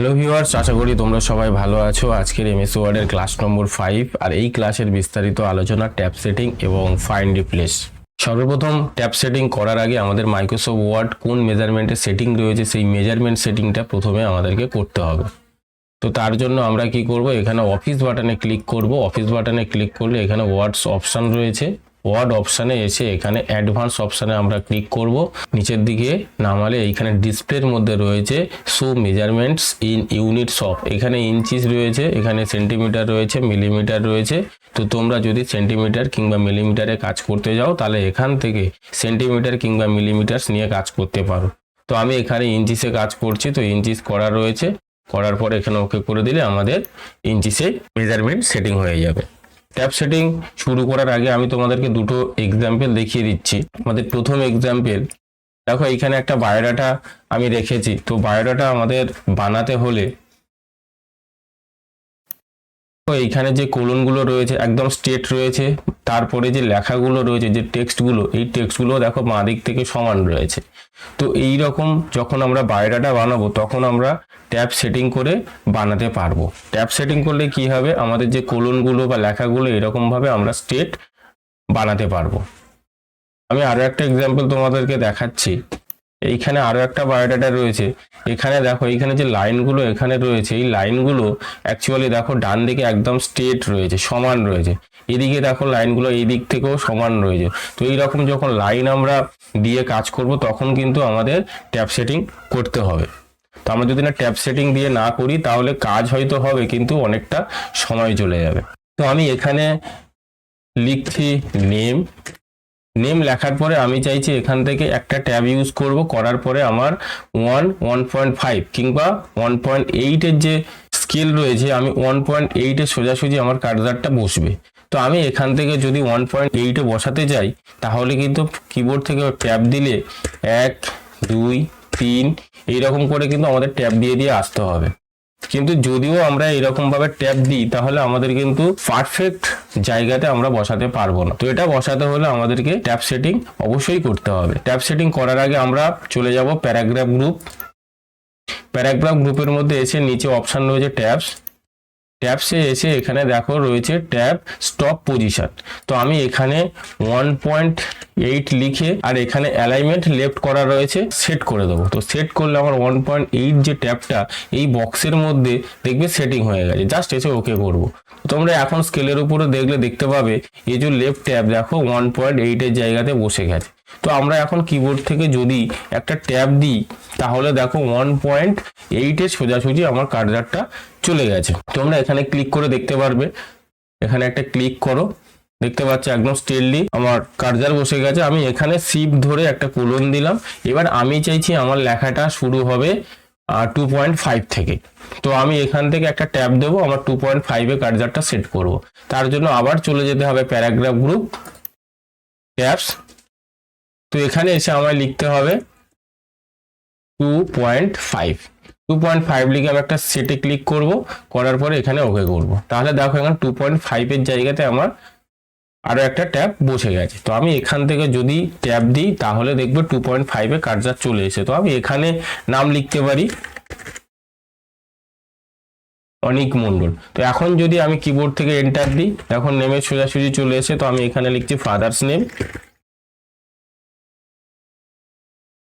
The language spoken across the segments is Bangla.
হ্যালো ভিউয়ার্স আশা করি তোমরা সবাই ভালো আছো। আজকের এমএস ওয়ার্ডের ক্লাস নম্বর ফাইভ আর এই ক্লাসের বিস্তারিত আলোচনা ট্যাপ সেটিং এবং ফাইন্ড রিপ্লেস সর্বপ্রথম ট্যাপ সেটিং করার আগে আমাদের মাইক্রোসফট ওয়ার্ড কোন মেজারমেন্টের সেটিং রয়েছে, সেই মেজারমেন্ট সেটিংটা প্রথমে আমাদেরকে করতে হবে। তো তার জন্য আমরা কি করব, এখানে অফিস বাটনে ক্লিক করব। অফিস বাটনে ক্লিক করলে এখানে ওয়ার্ডস অপশান রয়েছে। ওয়ার্ড অপশানে এসে এখানে অ্যাডভান্স অপশানে আমরা ক্লিক করব। নিচের দিকে নামালে এইখানে ডিসপ্লের মধ্যে রয়েছে show measurements in units of এখানে ইঞ্চিস রয়েছে, এখানে সেন্টিমিটার রয়েছে মিলিমিটার রয়েছে। তো তোমরা যদি সেন্টিমিটার কিংবা মিলিমিটারে কাজ করতে যাও, তাহলে এখান থেকে সেন্টিমিটার কিংবা মিলিমিটার নিয়ে কাজ করতে পারো। তো আমি এখানে ইঞ্চিসে কাজ করছি, তো ইঞ্চিস করা রয়েছে। করার পর এখানে ওকে করে দিলে আমাদের ইঞ্চিসে মেজারমেন্ট সেটিং হয়ে যাবে। ট্যাব সেটিং শুরু করার আগে আমি তোমাদেরকে দুটো এক্সাম্পল দেখিয়ে দিচ্ছি। আমাদের প্রথম এক্সাম্পল দেখো এখানে একটা বায়োডাটা আমি রেখেছি। তো বায়োডাটা আমাদের বানাতে হলে এইখানে যে কোলনগুলো রয়েছে, একদম স্ট্রেট রয়েছে, তারপরে যে লেখাগুলো রয়েছে, যে টেক্সটগুলো এই টেক্সটগুলো দেখো বাঁ দিক থেকে সমান রয়েছে। তো এই রকম যখন আমরা বায়োডাটা বানাবো, তখন আমরা ট্যাব সেটিং করে বানাতে পারব। ট্যাব সেটিং করলে কি হবে? আমাদের যে কোলনগুলো বা লেখাগুলো, এরকমভাবে আমরা স্ট্রেট বানাতে পারব। আমি আরও একটা এক্সাম্পল তোমাদেরকে দেখাচ্ছি। এইখানে আরও একটা বায়োডাটা রয়েছে। এখানে দেখো, এইখানে যে লাইনগুলো এখানে রয়েছে, এই লাইনগুলো অ্যাকচুয়ালি দেখো ডান দিকে একদম স্ট্রেট রয়েছে, সমান রয়েছে। এদিকে দেখো লাইনগুলো এই দিক থেকেও সমান রয়েছে। তো এইরকম যখন লাইন আমরা দিয়ে কাজ করব, তখন কিন্তু আমাদের ট্যাপ সেটিং করতে হবে। তো আমরা যদি না ট্যাপ সেটিং দিয়ে না করি, তাহলে কাজ হয়তো হবে, কিন্তু অনেকটা সময় চলে যাবে। তো আমি এখানে লিখছি নেম নেম লেখার পরে আমি চাইছি এখান থেকে একটা ট্যাব ইউজ করব। করার পরে আমার ওয়ান ওয়ান পয়েন্ট ফাইভ কিংবা ওয়ান পয়েন্ট এইটের যে স্কেল রয়েছে, আমি ওয়ান পয়েন্ট এইটে সোজাসুজি আমার কার্জারটা বসবে। তো আমি এখান থেকে যদি ওয়ান পয়েন্ট এইটে বসাতে যাই, তাহলে কিন্তু কিবোর্ড থেকে ট্যাব দিলে এক, দুই, তিন, এইরকম করে কিন্তু আমাদের ট্যাব দিয়ে দিয়ে আসতে হবে। কিন্তু যদিও আমরা এরকম ভাবে ট্যাপ দিই, তাহলে আমাদের কিন্তু পারফেক্ট জায়গাতে আমরা বসাতে পারব না। তো এটা বসাতে হলে আমাদেরকে ট্যাপ সেটিং অবশ্যই করতে হবে। ট্যাপ সেটিং করার আগে আমরা চলে যাব প্যারাগ্রাফ গ্রুপ প্যারাগ্রাফ গ্রুপের মধ্যে এসে নিচে অপশান রয়েছে ট্যাবস ট্যাবসে এসে এখানে দেখো রয়েছে ট্যাব স্টপ পজিশন তো আমি এখানে ওয়ান পয়েন্ট এইট লিখে আর এখানে অ্যালাইনমেন্ট লেফট করা রয়েছে সেট করে দেবো। তো সেট করলে আমার ওয়ান পয়েন্ট এইট যে ট্যাবটা এই বক্সের মধ্যে দেখবে সেটিং হয়ে গেছে। জাস্ট এসে ওকে করব। তোমরা এখন স্কেলের উপরে দেখলে দেখতে পাবে, এই যে লেফট ট্যাব দেখো ওয়ান পয়েন্ট এইটের জায়গাতে বসে গেছে। তো আমরা এখন কিবোর্ড থেকে যদি একটা ট্যাব দিই, তাহলে দেখো ওয়ান পয়েন্ট এইটের সোজাসুজি আমার কার্জারটা চলে গেছে। তোমরা এখানে ক্লিক করে দেখতে পারবে। এখানে একটা ক্লিক করো। দেখতে পাচ্ছ একদম স্টেটলি আমার কার্জার বসে গেছে। আমি এখানে সিপ ধরে একটা কোলন দিলাম। এবার আমি চাইছি আমার লেখাটা শুরু হবে টু পয়েন্ট ফাইভ থেকে। তো আমি এখান থেকে একটা ট্যাব দেবো, আমার টু পয়েন্ট ফাইভে কার্জারটা সেট করব। তার জন্য আবার চলে যেতে হবে প্যারাগ্রাফ গ্রুপ ট্যাবস তো এখানে এসে আমায় লিখতে হবে two point five two point five লিখে আমি একটা সেটে ক্লিক করব, করার পরে এখানে ওকে করব। তাহলে দেখো এখানে টু পয়েন্ট ফাইভের জায়গাতে আমার আরও একটা ট্যাব বসে গেছে। তো আমি এখান থেকে যদি ট্যাব দিই, তাহলে দেখবে টু পয়েন্ট ফাইভে কার্জার চলে এসে তো আমি এখানে নাম লিখতে পারি অনিক মন্ডল তো এখন যদি আমি কিবোর্ড থেকে এন্টার দিই এখন নেমে সোজাসুজি চলে এসে তো আমি এখানে লিখছি ফাদার্স নেম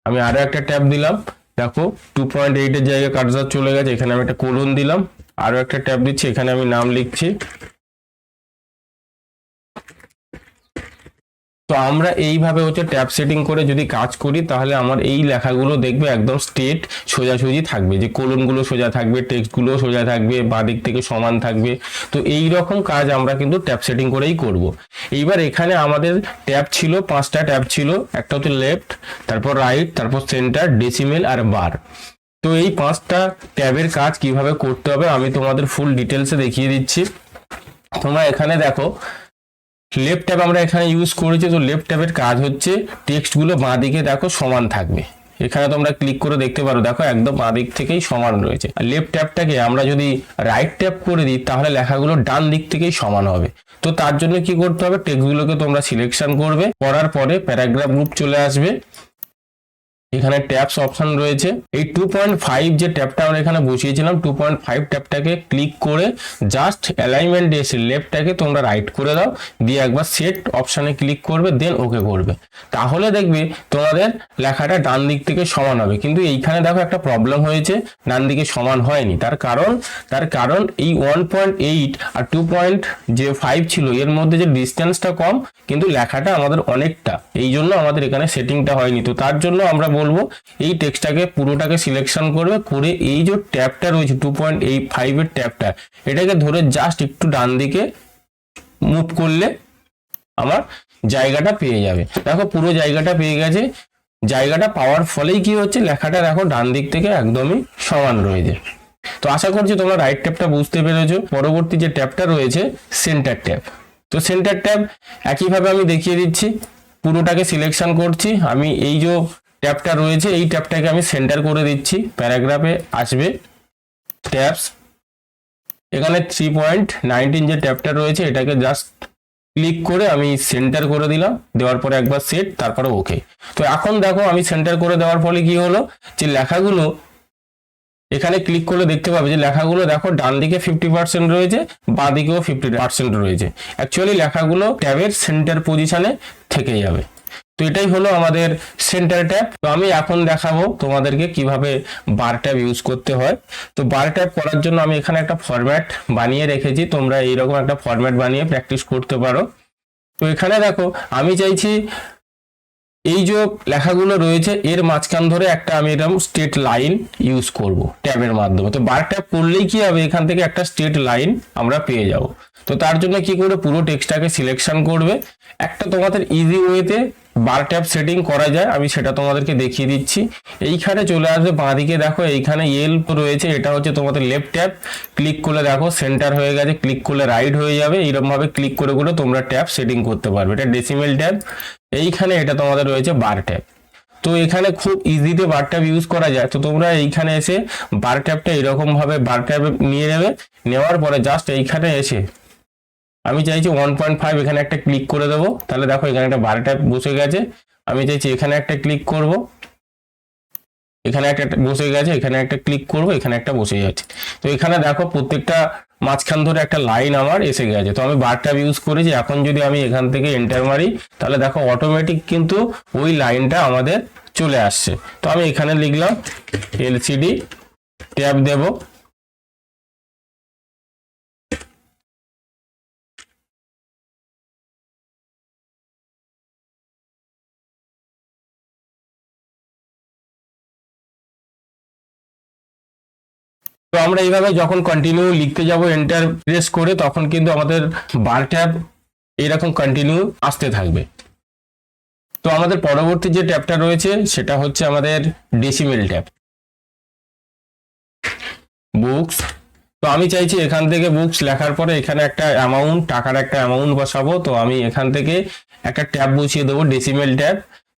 আমি আরও একটা ট্যাব দিলাম। দেখো টু পয়েন্ট এইটের জায়গায় কার্সার চলে গেছে, এখানে আমি একটা কোলন দিলাম। আরও একটা ট্যাব দিচ্ছি, এখানে আমি নাম লিখছি। তো আমরা এইভাবে হচ্ছে ট্যাব সেটিং করে যদি কাজ করি, তাহলে আমার এই লেখাগুলো দেখবে একদম স্ট্রেট সোজাসুজি থাকবে। যে কোলনগুলো সোজা থাকবে টেক্সটগুলো সোজা থাকবে বা দিক থেকে সমান থাকবে। তো এই রকম কাজ আমরা কিন্তু ট্যাব সেটিং করেই করব। এইবার এখানে আমাদের ট্যাব ছিল, পাঁচটা ট্যাব ছিল। একটা হচ্ছে লেফট, তারপর রাইট, তারপর সেন্টার, ডেসিমেল আর বার। তো এই পাঁচটা ট্যাবের কাজ কীভাবে করতে হবে আমি তোমাদের ফুল ডিটেলসে দেখিয়ে দিচ্ছি। তোমরা এখানে দেখো লেফট ট্যাব আমরা এখানে ইউজ করেছি, তো লেফট ট্যাবের কাজ হচ্ছে টেক্সটগুলো বাঁ দিকে দেখো সমান থাকবে। এখানে তোমরা ক্লিক করে দেখতে পারো, দেখো একদম বাঁ দিক থেকেই সমান রয়েছে। আর লেফট ট্যাবটাকে আমরা যদি রাইট ট্যাব করে দিই, তাহলে লেখাগুলো ডান দিক থেকেই সমান হবে। তো তার জন্য কি করতে হবে? টেক্সটগুলোকে তোমরা সিলেকশন করবে, করার পরে প্যারাগ্রাফ গ্রুপ চলে আসবে। এখানে ট্যাপস অপশন রয়েছে। এই টু পয়েন্ট ফাইভ যে ট্যাপটা আমরা এখানে বসিয়েছিলাম টু পয়েন্ট ফাইভ ট্যাপটাকে ক্লিক করে জাস্ট অ্যালাইনমেন্ট এসে লেফটটাকে তোমরা রাইট করে দাও, দিয়ে একবার সেট অপশানে ক্লিক করবে দেন ওকে করবে। তাহলে দেখবে তোমাদের লেখাটা ডান দিক থেকে সমান হবে। কিন্তু এইখানে দেখো একটা প্রবলেম হয়েছে, ডান দিকে সমান হয়নি। তার কারণ তার কারণ এই ওয়ান পয়েন্ট এইট আর টু পয়েন্ট যে ফাইভ ছিল, এর মধ্যে যে ডিস্টেন্সটা কম, কিন্তু লেখাটা আমাদের অনেকটা এই জন্য আমাদের এখানে সেটিংটা হয়নি। তো তার জন্য আমরা বলব, এই টেক্সটটাকে পুরোটাকে সিলেকশন করবে, করে এই যে ট্যাবটা রয়েছে টু পয়েন্ট এইট ফাইভের ট্যাবটা এটাকে ধরে জাস্ট একটু ডান দিকে মুভ করলে আমার জায়গাটা পেয়ে যাবে। দেখো পুরো জায়গাটা পেয়ে গেছে। জায়গাটা পাওয়ার ফলেই কি হচ্ছে? লেখাটা দেখো ডান দিক থেকে একদমই সমান রয়েছে। তো আশা করছি তোমরা রাইট ট্যাবটা বুঝতে পেরেছ। পরবর্তী যে ট্যাবটা রয়েছে সেন্টার ট্যাব তো সেন্টার ট্যাব একইভাবে আমি দেখিয়ে দিচ্ছি। পুরোটাকে সিলেকশন করছি। আমি এই যে ট্যাবটা রয়েছে, এই ট্যাবটাকে আমি সেন্টার করে দিচ্ছি। প্যারাগ্রাফে আসবে। ট্যাবস এখানে থ্রি পয়েন্ট নাইনটিন যে ট্যাবটা রয়েছে, এটাকে জাস্ট ক্লিক করে আমি সেন্টার করে দিলাম। দেওয়ার পরে একবার সেট তারপরে ওকে তো এখন দেখো, আমি সেন্টার করে দেওয়ার ফলে কি হলো? যে লেখাগুলো, এখানে ক্লিক করলে দেখতে পাবে যে লেখাগুলো দেখো, ডান দিকে ফিফটি পার্সেন্ট রয়েছে, বাঁ দিকেও ফিফটি পার্সেন্ট রয়েছে। অ্যাকচুয়ালি লেখাগুলো ট্যাবের সেন্টার পজিশনে থেকে যাবে। তো এটাই হলো আমাদের সেন্টার ট্যাব তো আমি এখন দেখাবো তোমাদেরকে কীভাবে বার ট্যাব ইউজ করতে হয়। তো বার ট্যাব করার জন্য আমি এখানে একটা ফরম্যাট বানিয়ে রেখেছি। তোমরা এইরকম একটা ফরম্যাট বানিয়ে প্র্যাকটিস করতে পারো। তো এখানে দেখো, আমি চাইছি এই যে লেখাগুলো রয়েছে, এর মাঝখান ধরে একটা আমি এরকম স্ট্রেট লাইন ইউজ করব ট্যাবের মাধ্যমে। তো বার ট্যাব করলেই কি হবে? এখান থেকে একটা স্ট্রেট লাইন আমরা পেয়ে যাব। তো তার জন্য কি করে পুরো টেক্সটটাকে সিলেকশন করবে। একটা তোমাদের ইজি ওয়েতে বার ট্যাপ সেটিং করা যায়, আমি সেটা তোমাদেরকে দেখিয়ে দিচ্ছি। এইখানে চলে আসবে, বাঁদিকে দেখো, এইখানে এল রয়েছে, এটা হচ্ছে তোমাদের লেফট ট্যাপ ক্লিক করলে দেখো সেন্টার হয়ে গেছে ক্লিক করলে রাইট হয়ে যাবে। এইরকম ভাবে ক্লিক করে করে তোমরা ট্যাপ সেটিং করতে পারবে। এটা ডেসিমেল ট্যাপ এইখানে এটা তোমাদের রয়েছে বার ট্যাপ তো এখানে খুব ইজিতে বার ট্যাপ ইউজ করা যায়। তো তোমরা এইখানে এসে বার ট্যাপটা এরকমভাবে বার ট্যাব নিয়ে নেবে। নেওয়ার পরে জাস্ট এইখানে এসে আমি চাইছি ওয়ান পয়েন্ট ফাইভ এখানে একটা ক্লিক করে দেবো। তাহলে দেখো এখানে একটা বার ট্যাব বসে গেছে। আমি চাইছি এখানে একটা ক্লিক করব। এখানে একটা বসে গেছে, এখানে একটা ক্লিক করব, এখানে একটা বসে যাচ্ছে। তো এখানে দেখো প্রত্যেকটা মাঝখান ধরে একটা লাইন আমার এসে গেছে। তো আমি বার ট্যাব ইউজ করেছি। এখন যদি আমি এখান থেকে এন্টার মারি, তাহলে দেখো অটোমেটিক কিন্তু ওই লাইনটা আমাদের চলে আসছে। তো আমি এখানে লিখলাম এলসিডি ট্যাব দেব। তো আমরা এইভাবে যখন কন্টিনিউ লিখতে যাব এন্টার প্রেস করে তখন কিন্তু আমাদের বার ট্যাব এরকম কন্টিনিউ আসতে থাকবে। তো আমাদের পরবর্তী যে ট্যাবটা রয়েছে, সেটা হচ্ছে আমাদের ডেসিমেল ট্যাব বুকস তো আমি চাইছি এখান থেকে বুকস লেখার পরে এখানে একটা অ্যামাউন্ট টাকার একটা অ্যামাউন্ট বসাবো। তো আমি এখান থেকে একটা ট্যাব বসিয়ে দেবো ডেসিমেল ট্যাব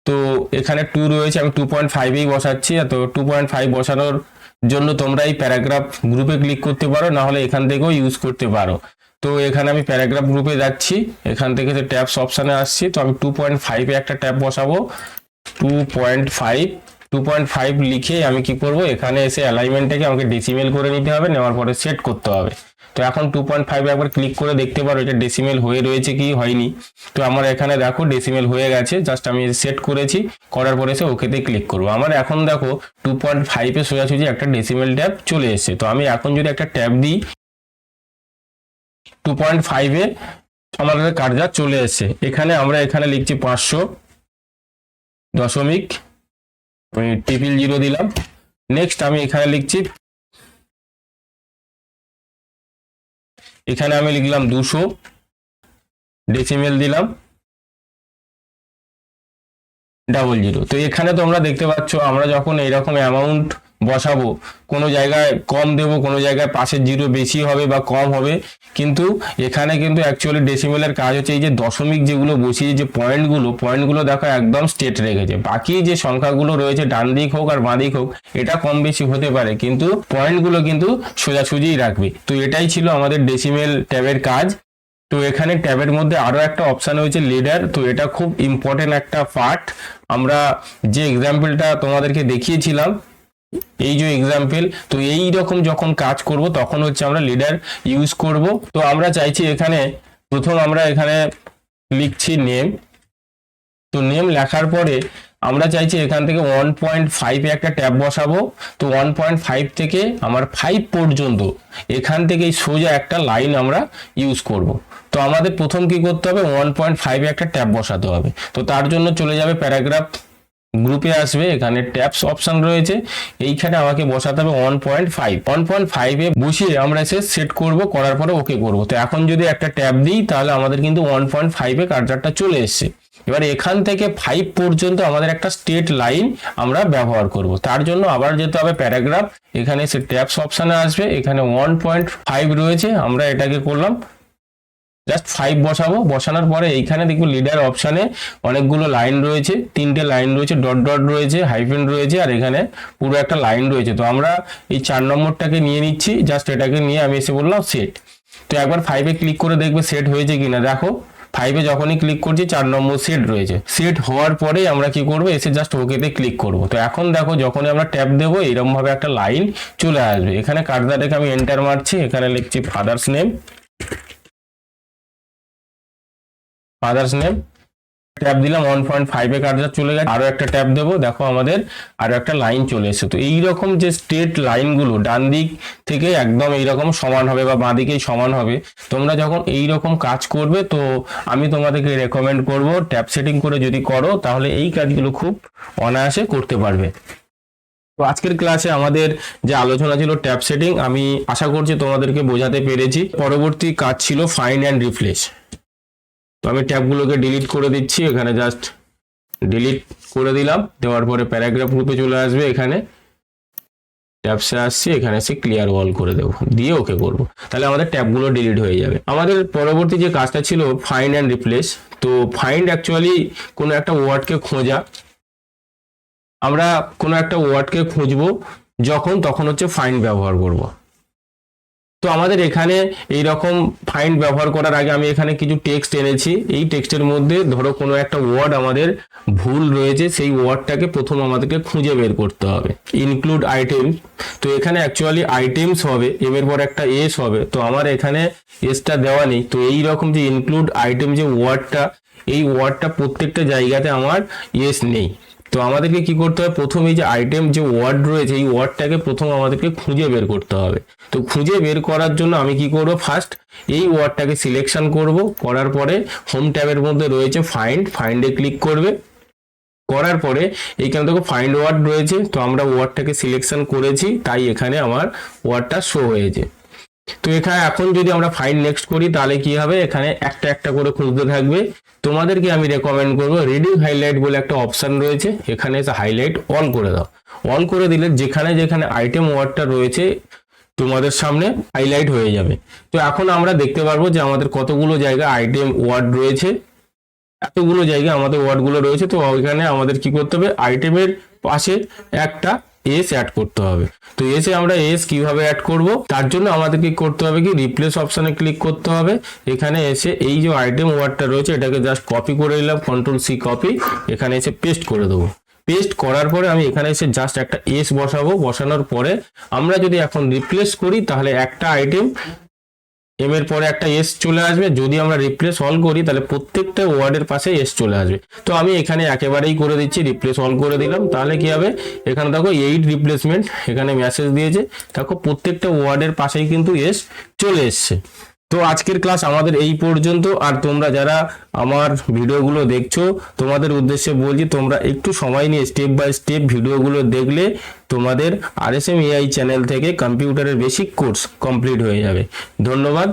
তো এখানে টু রয়েছে, আমি টু পয়েন্ট ফাইভেই বসাচ্ছি। তো টু পয়েন্ট ফাইভ বসানোর জন্য তোমরা এই প্যারাগ্রাফ গ্রুপে ক্লিক করতে পারো না হলে এখান থেকেও ইউজ করতে পারো। তো এখানে আমি প্যারাগ্রাফ গ্রুপে যাচ্ছি, এখান থেকে যে ট্যাবস অপশানে আসছি, তো আমি টু পয়েন্ট ফাইভে একটা ট্যাপ বসাবো। Two point five two point five লিখে আমি কি করব? এখানে এসে অ্যালাইনমেন্টটাকে আমাকে ডিসিমেল করে নিতে হবে, নেওয়ার পরে সেট করতে হবে। তো এখন টু পয়েন্ট ফাইভ একবার ক্লিক করে দেখতে পারো এটা ডেসিমেল হয়ে রয়েছে কি হয়নি। তো আমার এখানে দেখো ডেসিমেল হয়ে গেছে জাস্ট আমি সেট করেছি, করার পরে এসে ওকেতে ক্লিক করব। আমার এখন দেখো টু পয়েন্ট ফাইভে সোজাসুজি একটা ডেসিমেল ট্যাব চলে এসেছে। তো আমি এখন যদি একটা ট্যাব দিই টু পয়েন্ট ফাইভে আমাদের কার্যা চলে এসেছে। এখানে আমরা এখানে লিখছি পাঁচশো দশমিক, আমি ট্রিপল জিরো দিলাম। নেক্সট আমি এখানে লিখছি এখানে আমি লিখলাম দুশো ডেসিমেল দিলাম ডাবল জিরো তো এখানে তোমরা দেখতে পাচ্ছ, আমরা যখন এইরকম অ্যামাউন্ট বসাবো। কোনো জায়গায় কম দেবো, কোনো জায়গায় পাশের জিরো বেশি হবে বা কম হবে। কিন্তু এখানে কিন্তু অ্যাকচুয়ালি ডেসিমেলের কাজ হচ্ছে এই যে দশমিক যেগুলো বসিয়ে যে পয়েন্টগুলো পয়েন্টগুলো দেখো একদম স্টেট রেখেছে। বাকি যে সংখ্যাগুলো রয়েছে, ডান দিক হোক আর বাঁ দিক হোক, এটা কম বেশি হতে পারে। কিন্তু পয়েন্টগুলো কিন্তু সোজাসুজিই রাখবে। তো এটাই ছিল আমাদের ডেসিমেল ট্যাবের কাজ। তো এখানে ট্যাবের মধ্যে আরও একটা অপশান হয়েছে লিডার তো এটা খুব ইম্পর্টেন্ট একটা পার্ট আমরা যে এক্সাম্পলটা তোমাদেরকে দেখিয়েছিলাম এই যে এক্সাম্পল তো এই রকম যখন কাজ করব, তখন হচ্ছে আমরা লিডার ইউজ করব। তো আমরা চাইছি এখানে, প্রথম আমরা এখানে লিখছি নেম তো নেম লেখার পরে আমরা চাইছি এখান থেকে ওয়ান পয়েন্ট ফাইভে একটা ট্যাব বসাবো। তো ওয়ান পয়েন্ট ফাইভ থেকে আমার ফাইভ পর্যন্ত এখান থেকে সোজা একটা লাইন আমরা ইউজ করব। তো আমাদের প্রথম কি করতে হবে? ওয়ান পয়েন্ট ফাইভে একটা ট্যাব বসাতে হবে। তো তার জন্য চলে যাবে প্যারাগ্রাফ গ্রুপে আসবে, এখানে ট্যাপস অপশন রয়েছে। এইখানে আমাকে বসাতে হবে one point five one point ফাইভে বসিয়ে আমরা এসে সেট করব, করার পরে ওকে করব। তো এখন যদি একটা ট্যাপ দিই, তাহলে আমাদের কিন্তু ওয়ান পয়েন্ট ফাইভে কার্জারটা চলে এসছে। এবার এখান থেকে ফাইভ পর্যন্ত আমাদের একটা স্টেট লাইন আমরা ব্যবহার করব। তার জন্য আবার যেতে হবে প্যারাগ্রাফ এখানে সে ট্যাপস অপশানে আসবে, এখানে ওয়ান পয়েন্ট ফাইভ রয়েছে। আমরা এটাকে করলাম জাস্ট ফাইভ বসাবো। বসানোর পরে এইখানে দেখব লিডার অপশানে অনেকগুলো লাইন রয়েছে। তিনটে লাইন রয়েছে ডট ডট রয়েছে হাইফেন রয়েছে, আর এখানে পুরো একটা লাইন রয়েছে। তো আমরা এই চার নম্বরটাকে নিয়ে নিচ্ছি। জাস্ট এটাকে নিয়ে আমি এসে বললাম সেট তো একবার ফাইভে ক্লিক করে দেখবে সেট হয়েছে কিনা। দেখো ফাইভে যখনই ক্লিক করছি, চার নম্বর সেট রয়েছে। সেট হওয়ার পরেই আমরা কি করব? এসে জাস্ট ওকেতে ক্লিক করব। তো এখন দেখো, যখনই আমরা ট্যাপ দেবো এরকম ভাবে একটা লাইন চলে আসবে। এখানে কার্ডটা রেখে আমি এন্টার মারছি। এখানে লিখছি father's name father's name tab দিলাম ওয়ান পয়েন্ট ফাইভে কার্জার চলে গেছে। আরও একটা ট্যাপ দেবো, দেখো আমাদের আরও একটা লাইন চলে এসেছে। তো এইরকম যে স্ট্রেট লাইনগুলো ডান দিক থেকে একদম এইরকম সমান হবে বা বাঁ দিকেই সমান হবে, তোমরা যখন এই রকম কাজ করবে, তো আমি তোমাদেরকে রেকমেন্ড করব ট্যাপ সেটিং করে যদি করো, তাহলে এই কাজগুলো খুব অনায়াসে করতে পারবে। তো আজকের ক্লাসে আমাদের যে আলোচনা ছিল ট্যাপ সেটিং আমি আশা করছি তোমাদেরকে বোঝাতে পেরেছি। পরবর্তী কাজ ছিল ফাইন্ড অ্যান্ড রিপ্লেস তো আমি ট্যাবগুলোকে ডিলিট করে দিচ্ছি, এখানে জাস্ট ডিলিট করে দিলাম। দেওয়ার পরে প্যারাগ্রাফ গ্রুপে চলে আসবে এখানে। ট্যাবসে আসছি, এখানে এসে ক্লিয়ার ওয়াল করে দেবো। দিয়ে ওকে করব। তাহলে আমাদের ট্যাবগুলো ডিলিট হয়ে যাবে। আমাদের পরবর্তী যে কাজটা ছিল ফাইন্ড অ্যান্ড রিপ্লেস তো ফাইন্ড অ্যাকচুয়ালি কোনো একটা ওয়ার্ডকে খোঁজা। আমরা কোনো একটা ওয়ার্ডকে খুঁজবো, যখন, তখন হচ্ছে ফাইন্ড ব্যবহার করব। তো আমাদের এখানে এই রকম ফাইন্ড ব্যবহার করার আগে আমি এখানে কিছু টেক্সট এনেছি। এই টেক্সটের মধ্যে ধরো কোনো একটা ওয়ার্ড আমাদের ভুল রয়েছে, সেই ওয়ার্ডটাকে প্রথম আমাদেরকে খুঁজে বের করতে হবে। ইনক্লুড আইটেম তো এখানে অ্যাকচুয়ালি আইটেমস হবে এম এর পর একটা এস হবে। তো আমার এখানে এসটা দেওয়া নেই। তো এই রকম যে ইনক্লুড আইটেম যে ওয়ার্ডটা এই ওয়ার্ডটা প্রত্যেকটা জায়গাতে আমার এস নেই। তো আমাদেরকে কি করতে হবে? প্রথম এই যে আইটেম যে ওয়ার্ড রয়েছে, এই ওয়ার্ডটাকে প্রথম আমাদেরকে খুঁজে বের করতে হবে। তো খুঁজে বের করার জন্য আমি কি করব? ফার্স্ট এই ওয়ার্ডটাকে সিলেকশন করব। করার পরে হোম ট্যাবের মধ্যে রয়েছে ফাইন্ড ফাইন্ডে ক্লিক করবে। করার পরে এইখানে দেখো ফাইন্ড ওয়ার্ড রয়েছে, তো আমরা ওয়ার্ডটাকে সিলেকশন করেছি, তাই এখানে আমার ওয়ার্ডটা শো হয়েছে। তো এখানে এখন যদি আমরা ফাইন্ড নেক্সট করি, তাহলে কি হবে? এখানে একটা একটা করে খুঁজতে থাকবে। তোমাদেরকে আমি রেকমেন্ড করব রিডিং হাইলাইট বলে একটা অপশন রয়েছে। এখানে এসে হাইলাইট অন করে দাও। অন করে দিলে যেখানে যেখানে আইটেম ওয়ার্ডটা রয়েছে, তোমাদের সামনে হাইলাইট হয়ে যাবে। তো এখন আমরা দেখতে পারব যে আমাদের কতগুলো জায়গা আইটেম ওয়ার্ড রয়েছে। এতগুলো জায়গা আমাদের ওয়ার্ডগুলো রয়েছে। তো ওইখানে আমাদের কি করতে হবে? আইটেমের পাশে একটা এস অ্যাড করতে হবে। তো এসে আমরা এস কীভাবে অ্যাড করব? তার জন্য আমাদেরকে করতে হবে কি রিপ্লেস অপশানে ক্লিক করতে হবে। এখানে এসে এই যে আইটেম ওয়ার্ডটা রয়েছে, এটাকে জাস্ট কপি করে নিলাম কন্ট্রোল সি কপি এখানে এসে পেস্ট করে দেবো। পেস্ট করার পরে আমি এখানে এসে জাস্ট একটা এস বসাবো। বসানোর পরে আমরা যদি এখন রিপ্লেস করি, তাহলে একটা আইটেম এম এর পরে একটা এস চলে আসবে। যদি আমরা রিপ্লেস অল করি, তাহলে প্রত্যেকটা ওয়ার্ডের পাশে এস চলে আসবে। তো আমি এখানে একেবারেই করে দিচ্ছি রিপ্লেস অল করে দিলাম। তাহলে কি হবে? এখানে দেখো এইট রিপ্লেসমেন্ট এখানে মেসেজ দিয়েছে। দেখো প্রত্যেকটা ওয়ার্ডের পাশেই কিন্তু এস চলে এসছে। তো আজকের ক্লাস আমাদের এই পর্যন্ত। আর তোমরা যারা আমার ভিডিওগুলো দেখছ, তোমাদের উদ্দেশ্যে বলছি, তোমরা একটু সময় নিয়ে স্টেপ বাই স্টেপ ভিডিওগুলো দেখলে তোমাদের R S M AI channel থেকে কম্পিউটারের বেসিক কোর্স কমপ্লিট হয়ে যাবে। ধন্যবাদ।